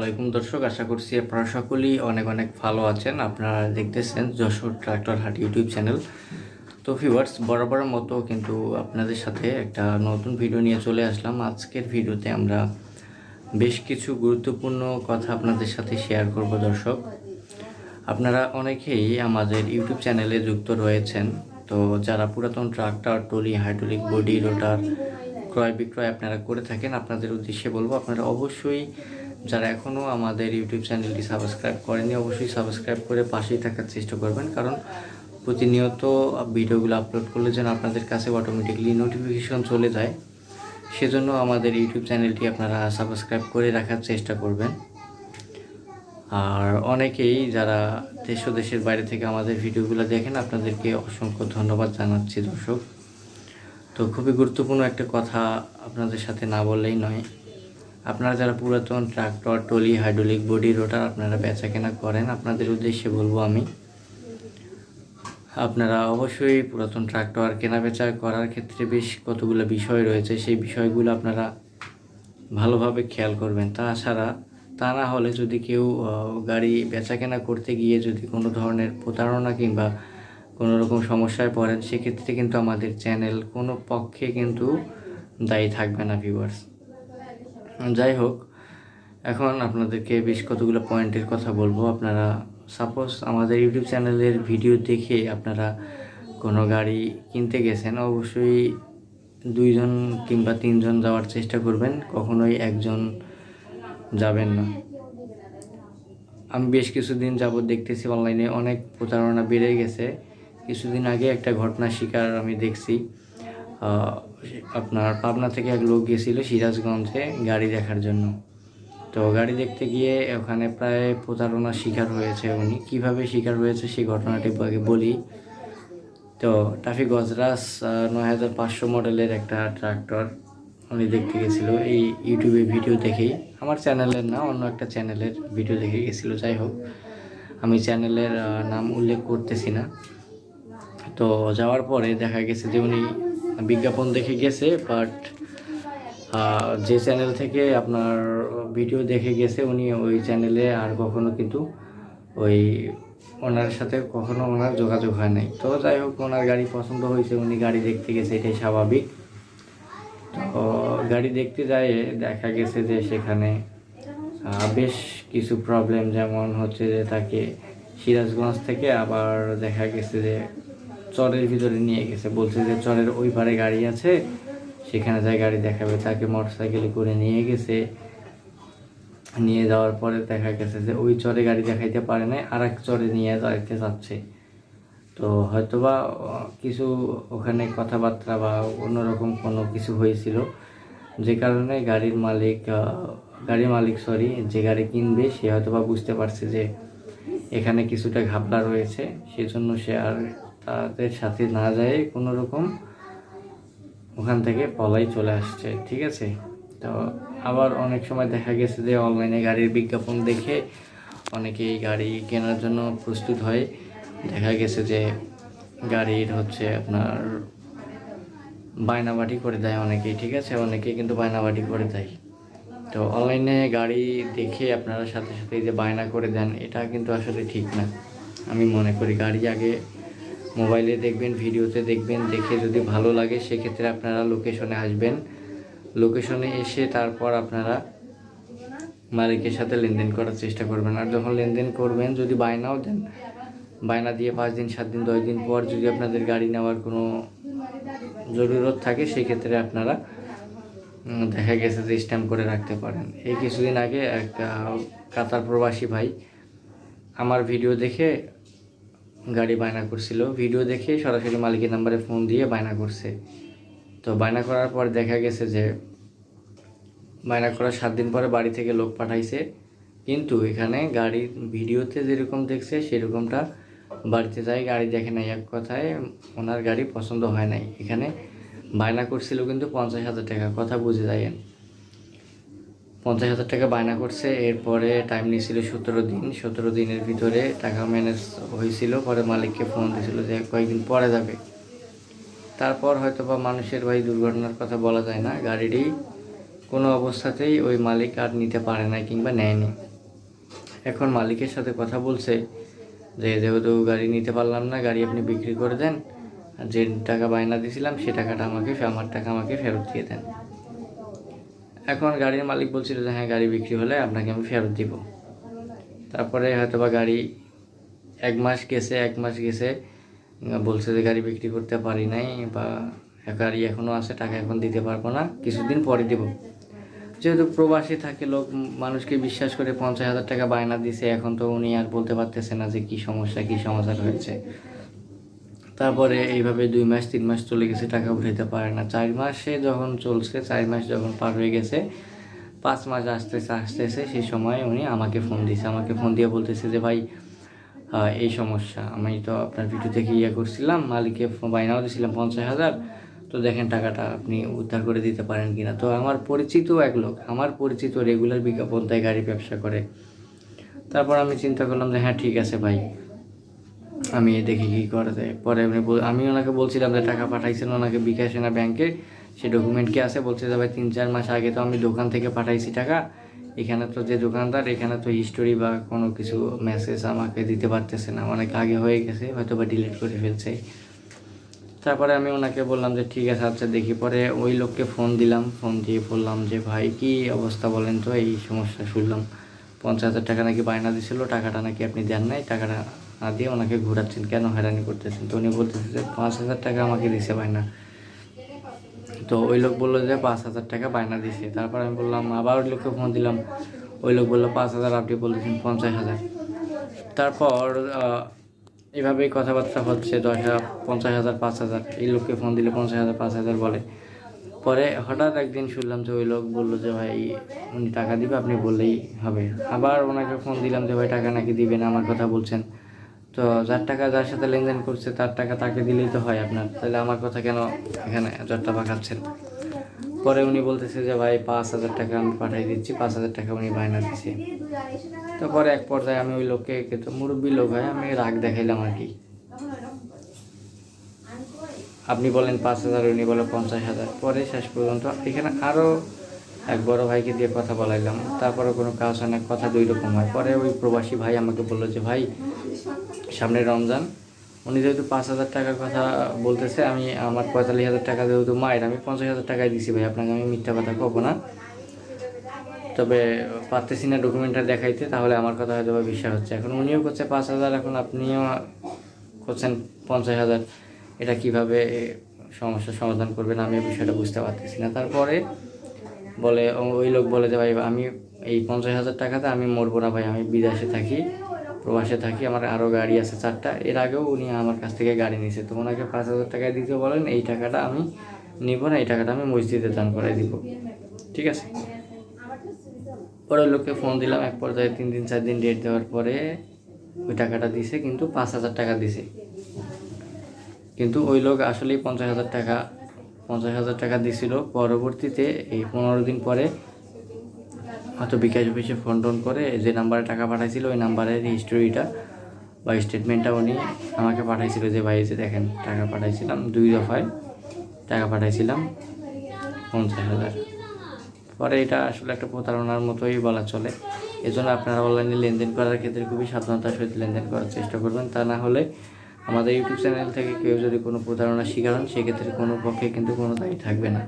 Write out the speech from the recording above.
ওয়ালাইকুম দর্শক, আশা করছি আপনারা সকলেই অনেক অনেক ভালো আছেন। আপনারা দেখতেছেন যশোর ট্রাক্টর হাট ইউটিউব চ্যানেল। তো ভিউয়ার্স বরাবরের মতো কিন্তু আপনাদের সাথে একটা নতুন ভিডিও নিয়ে চলে আসলাম। আজকের ভিডিওতে আমরা বেশ কিছু গুরুত্বপূর্ণ কথা আপনাদের সাথে শেয়ার করব দর্শক। আপনারা অনেকেই আমাদের ইউটিউব চ্যানেলে যুক্ত রয়েছেন। তো যারা পুরাতন tractor, trolley, hydraulic body, rotor, ক্রয় বিক্রয় আপনারা করে থাকেন, আপনাদের উদ্দেশ্যে বলব, আপনারা অবশ্যই যারা এখনও আমাদের ইউটিউব চ্যানেলটি সাবস্ক্রাইব করেনি অবশ্যই সাবস্ক্রাইব করে পাশেই থাকার চেষ্টা করবেন। কারণ প্রতিনিয়ত ভিডিওগুলো আপলোড করলে যেন আপনাদের কাছে অটোমেটিকলি নোটিফিকেশন চলে যায়। সেজন্য আমাদের ইউটিউব চ্যানেলটি আপনারা সাবস্ক্রাইব করে রাখার চেষ্টা করবেন। আর অনেকেই যারা দেশ ও দেশের বাইরে থেকে আমাদের ভিডিওগুলো দেখেন, আপনাদেরকে অসংখ্য ধন্যবাদ জানাচ্ছি দর্শক। তো খুবই গুরুত্বপূর্ণ একটা কথা আপনাদের সাথে না বললেই নয়। আপনারা যারা পুরাতন tractor trolley hydraulic body, rotor আপনারা বেচা কেনা করেন, আপনাদের উদ্দেশ্যে বলব আমি, আপনারা অবশ্যই পুরাতন ট্রাক্টর কেনা বেচা করার ক্ষেত্রে বেশ কতগুলো বিষয় রয়েছে, সেই বিষয়গুলো আপনারা ভালোভাবে খেয়াল করবেন। তাছাড়া তা না হলে যদি কেউ গাড়ি বেচা কেনা করতে গিয়ে যদি কোনো ধরনের প্রতারণা কিংবা কোনো রকম সমস্যায় পড়েন, সেক্ষেত্রে কিন্তু আমাদের চ্যানেল কোনো পক্ষে কিন্তু দায়ী থাকবে না ভিউয়ার্স যাই হোক, এখন আপনাদেরকে বেশ কতগুলো পয়েন্টের কথা বলব। আপনারা সাপোজ আমাদের ইউটিউব চ্যানেলের ভিডিও দেখে আপনারা কোনো গাড়ি কিনতে গেছেন, অবশ্যই দুইজন কিংবা তিনজন যাওয়ার চেষ্টা করবেন, কখনোই একজন যাবেন না। আমি বেশ কিছুদিন যাবত দেখতেছি অনলাইনে অনেক প্রতারণা বেড়ে গেছে। কিছুদিন আগে একটা ঘটনার শিকার আমি দেখছি। আপনার পাবনা থেকে এক লোক গেছিল সিরাজগঞ্জে গাড়ি দেখার জন্য। তো গাড়ি দেখতে গিয়ে ওখানে প্রায় প্রতারণার শিকার হয়েছে উনি। কীভাবে শিকার হয়েছে সেই ঘটনাটি আগে বলি। তো টাফি গজরাস নয় হাজার পাঁচশো মডেলের একটা ট্রাক্টর উনি দেখতে গেছিল। এই ইউটিউবে ভিডিও দেখেই। আমার চ্যানেলের না, অন্য একটা চ্যানেলের ভিডিও দেখে গেছিল, যাই হোক। আমি চ্যানেলের নাম উল্লেখ করতেছি না। তো যাওয়ার পরে দেখা গেছে যে উনি বিজ্ঞাপন দেখে গেছে বাট যে চ্যানেল থেকে আপনার ভিডিও দেখে গেছে, উনি ওই চ্যানেলে আর কখনো কিন্তু ওই ওনার সাথে কখনো ওনার যোগাযোগ হয় নাই। তো যাই হোক, ওনার গাড়ি পছন্দ হয়েছে, উনি গাড়ি দেখতে গেছে, এটাই স্বাভাবিক। তো গাড়ি দেখতে যায় দেখা গেছে যে সেখানে বেশ কিছু প্রবলেম যেমন হচ্ছে যে তাকে সিরাজগঞ্জ থেকে আবার দেখা গেছে যে চরের ভিতরে নিয়ে গেছে। বলছে যে চরের ওই পারে গাড়ি আছে, সেখানে যায় গাড়ি দেখাবে। তাকে মোটর সাইকেলে করে নিয়ে গেছে। নিয়ে যাওয়ার পরে দেখা গেছে যে ওই চরে গাড়ি দেখাইতে পারে নাই আর এক চরে নিয়ে যাইতে চাচ্ছে তো হয়তোবা, কিছু ওখানে কথাবার্তা বা অন্যরকম কোনো কিছু হয়েছিল। যে কারণে গাড়ির মালিক গাড়ির মালিক সরি যে গাড়ি কিনবে, সে হয়তোবা বুঝতে পারছে যে এখানে কিছুটা ঘাবলা রয়েছে। সেজন্য সে আর তাদের সাথে না যায় কোনো রকম ওখান থেকে পলাই চলে আসছে, ঠিক আছে? তো আবার অনেক সময় দেখা গেছে যে অনলাইনে গাড়ির বিজ্ঞাপন দেখে অনেকেই গাড়ি কেনার জন্য প্রস্তুত হয়। দেখা গেছে যে গাড়ির হচ্ছে আপনার বায়নাবাটি করে দেয় অনেকেই, ঠিক আছে? অনেকেই কিন্তু বায়নাবাটি করে দেয়। তো অনলাইনে গাড়ি দেখে আপনারা সাথে সাথে যে বায়না করে দেন, এটা কিন্তু আসলে ঠিক না। আমি মনে করি গাড়ি আগে মোবাইলে দেখবেন, ভিডিওতে দেখবেন, দেখে যদি ভালো লাগে সেক্ষেত্রে আপনারা লোকেশনে আসবেন। লোকেশনে এসে তারপর আপনারা মালিকের সাথে লেনদেন করার চেষ্টা করবেন। আর যখন লেনদেন করবেন, যদি বায়নাও দেন, বায়না দিয়ে পাঁচ দিন, সাত দিন, দশ দিন পর যদি আপনাদের গাড়ি নেওয়ার কোনো জরুরত থাকে, সেক্ষেত্রে আপনারা দেখা গেছে যে স্ট্যাম্প করে রাখতে পারেন। এই কিছুদিন আগে একটা কাতার প্রবাসী ভাই আমার ভিডিও দেখে গাড়ি বায়না করছিল। ভিডিও দেখে সরাসরি মালিকের নাম্বারে ফোন দিয়ে বায়না করছে। তো বায়না করার পর দেখা গেছে যে, বায়না করার সাত দিন পরে বাড়ি থেকে লোক পাঠাইছে। কিন্তু এখানে গাড়ির ভিডিওতে যেরকম দেখছে, সেরকমটা বাড়িতে যাই গাড়ি দেখে নাই। এক কথায় ওনার গাড়ি পছন্দ হয় নাই। এখানে বায়না করছিল কিন্তু পঞ্চাশ হাজার টাকা, কথা বুঝে যাইয়েন। পঞ্চাশ হাজার টাকা বায়না করছে। এরপরে টাইম নিয়েছিল সতেরো দিন। সতেরো দিনের ভিতরে টাকা ম্যানেজ হয়েছিল। পরে মালিককে ফোন দিয়েছিল যে কয়েকদিন পরে যাবে। তারপর হয়তো বা মানুষের ভাই দুর্ঘটনার কথা বলা যায় না। গাড়িটি কোনো অবস্থাতেই ওই মালিক আর নিতে পারে না কিংবা নেয়নি। এখন মালিকের সাথে কথা বলছে যে, যেহেতু গাড়ি নিতে পারলাম না, গাড়ি আপনি বিক্রি করে দেন। আর যে টাকা বায়না দিয়েছিলাম, সে টাকাটা আমাকে, আমার টাকা আমাকে ফেরত দিয়ে দেন। এখন গাড়ির মালিক বলছিল যে হ্যাঁ গাড়ি বিক্রি হলে আপনাকে আমি ফেরত দিব। তারপরে হয়তো বা গাড়ি এক মাস গেছে, এক মাস গেছে বলছে যে, গাড়ি বিক্রি করতে পারি নাই বা গাড়ি এখনও আছে, টাকা এখন দিতে পারব না, কিছুদিন পরে দেব। যেহেতু প্রবাসী থাকে লোক মানুষকে বিশ্বাস করে পঞ্চাশ হাজার টাকা বায়না দিছে, এখন তো উনি আর বলতে পারতেছে না যে, কি সমস্যা, কি সমাধান হয়েছে। তারপরে এইভাবে দুই মাস, তিন মাস চলে গেছে, টাকা উঠাইতে পারে না। চার মাসে যখন চলছে, চার মাস যখন পার হয়ে গেছে, পাঁচ মাস আসতেছে আসতেছে, সেই সময় উনি আমাকে ফোন দিয়েছে আমাকে ফোন দিয়ে বলতেছে যে, ভাই এই সমস্যা। আমি তো আপনার ভিডিও থেকে ইয়ে করছিলাম, মালিককে বায়নাও দিয়েছিলাম পঞ্চাশ হাজার। তো দেখেন টাকাটা আপনি উদ্ধার করে দিতে পারেন কিনা? তো আমার পরিচিত এক লোক, আমার পরিচিত রেগুলার বিজ্ঞাপন দেয় গাড়ি ব্যবসা করে। তারপর আমি চিন্তা করলাম যে হ্যাঁ ঠিক আছে ভাই। আমি দেখি কি করা যায়। পরে উনি আমি ওনাকে বলছিলাম যে টাকা পাঠাইছেন ওনাকে বিকাশে না ব্যাংকে। সে ডকুমেন্ট কি আছে? বলছে যে, ভাই, তিন, চার মাস আগে তো আমি দোকান থেকে পাঠাইছি টাকা। এখানে তো যে দোকানদার, এখানে তো হিস্টোরি বা কোনো কিছু মেসেজ আমাকে দিতে পারতেছে না। অনেক আগে হয়ে গেছে হয়তো বা ডিলিট করে ফেলছে। তারপরে আমি ওনাকে বললাম যে, ঠিক আছে আচ্ছা দেখি। পরে ওই লোককে ফোন দিলাম। ফোন দিয়ে বললাম যে, ভাই, কি অবস্থা বলেন তো? এই সমস্যা শুনলাম। পঞ্চাশ হাজার টাকা নাকি বায়না দিছিল, টাকাটা নাকি আপনি দেন নাই? টাকাটা দিয়ে ওনাকে ঘোরাচ্ছেন, কেন হয়রানি করতেছেন? তো উনি বলতেছে যে, পাঁচ হাজার টাকা আমাকে দিছে বায়না। তো ওই লোক বলল যে, পাঁচ হাজার টাকা বায়না দিছে। তারপর আমি বললাম, আবার ওই লোককে ফোন দিলাম। ওই লোক বলল, পাঁচ হাজার, আপনি বলতেছেন পঞ্চাশ হাজার। তারপর এভাবেই কথাবার্তা হচ্ছে, দশ হাজার, পঞ্চাশ হাজার, পাঁচ হাজার। এই লোককে ফোন দিলে পঞ্চাশ হাজার, পাঁচ হাজার বলে। পরে হঠাৎ একদিন শুনলাম যে, ওই লোক বলল যে, ভাই, উনি টাকা দিবে, আপনি বললেই হবে। আবার ওনাকে ফোন দিলাম যে, ভাই, টাকা নাকি দিবেন, আমার কথা বলছেন। তো যার টাকা যার সাথে লেনদেন করছে, তার টাকা তাকে দিলেই তো হয় আপনার। তাহলে আমার কথা কেন এখানে জটটা পাকাচ্ছেন? পরে উনি বলতেছে যে, ভাই, পাঁচ হাজার টাকা আমি পাঠিয়ে দিচ্ছি, পাঁচ হাজার টাকা উনি বায়না দিচ্ছে। তো পরে এক পর্যায়ে আমি ওই লোককে তো মুরব্বী লোক হয়, আমি রাগ দেখাইলাম আর কি। আপনি বলেন পাঁচ হাজার, উনি বলে পঞ্চাশ হাজার। পরে শেষ পর্যন্ত এখানে আরও এক বড় ভাইকে দিয়ে কথা বলাইলাম। তারপরে কোনো কাজ হয় না, কথা দুই রকম হয়। পরে ওই প্রবাসী ভাই আমাকে বলল যে, ভাই সামনে রমজান, উনি যেহেতু পাঁচ হাজার টাকার কথা বলতেছে, আমি আমার পঁয়তাল্লিশ হাজার টাকা যেহেতু মায়ের, আমি পঞ্চাশ হাজার টাকায় দিছি ভাই, আপনাকে আমি মিথ্যা কথা কব না। তবে পারতেছি না ডকুমেন্টটা দেখাইতে, তাহলে আমার কথা হয়তো বা বিশ্বাস হচ্ছে। এখন উনিও করছে পাঁচ হাজার, এখন আপনিও করছেন পঞ্চাশ হাজার। এটা কীভাবে সমস্যার সমাধান করবেন, আমি বিষয়টা বুঝতে পারতেছি না। তারপরে বলে, ওই লোক বলে যে, ভাই, আমি এই পঞ্চাশ হাজার টাকাতে আমি মরবো না ভাই, আমি বিদেশে থাকি। প্রবাসে থাকি, আমার আরও গাড়ি আছে চারটা। এর আগেও উনি আমার কাছ থেকে গাড়ি নিয়েছে তো ওনাকে পাঁচ হাজার টাকায় দিতে বলেন, এই টাকাটা আমি নিব না, এই টাকাটা আমি মসজিদে দান করে দিব। ঠিক আছে? পরে লোককে ফোন দিলাম, এক পর্যায়ে তিন দিন, চার দিন ডেট দেওয়ার পরে ওই টাকাটা দিছে, কিন্তু পাঁচ হাজার টাকা দিছে। কিন্তু ওই লোক আসলেই পঞ্চাশ হাজার টাকা, পঞ্চাশ হাজার টাকা দিছিল। পরবর্তীতে এই পনেরো দিন পরে হয়তো বিকাশ অফিসে ফোন টোন করে যে নাম্বারে টাকা পাঠাইছিল, ওই নাম্বারের হিস্টোরিটা বা স্টেটমেন্টটা উনি আমাকে পাঠাইছিল যে, ভাই এসে দেখেন, টাকা পাঠাইছিলাম, দুই দফায় টাকা পাঠাইছিলাম, পঞ্চাশ হাজার। পরে এটা আসলে একটা প্রতারণার মতোই বলা চলে। এজন্য আপনারা অনলাইনে লেনদেন করার ক্ষেত্রে খুবই সাবধানতার সহিত লেনদেন করার চেষ্টা করবেন। তা না হলে আমাদের ইউটিউব চ্যানেল থেকে কেউ যদি কোনো প্রতারণার শিকার হন, সেক্ষেত্রে কোনো পক্ষে কিন্তু কোনো দায়ী থাকবে না।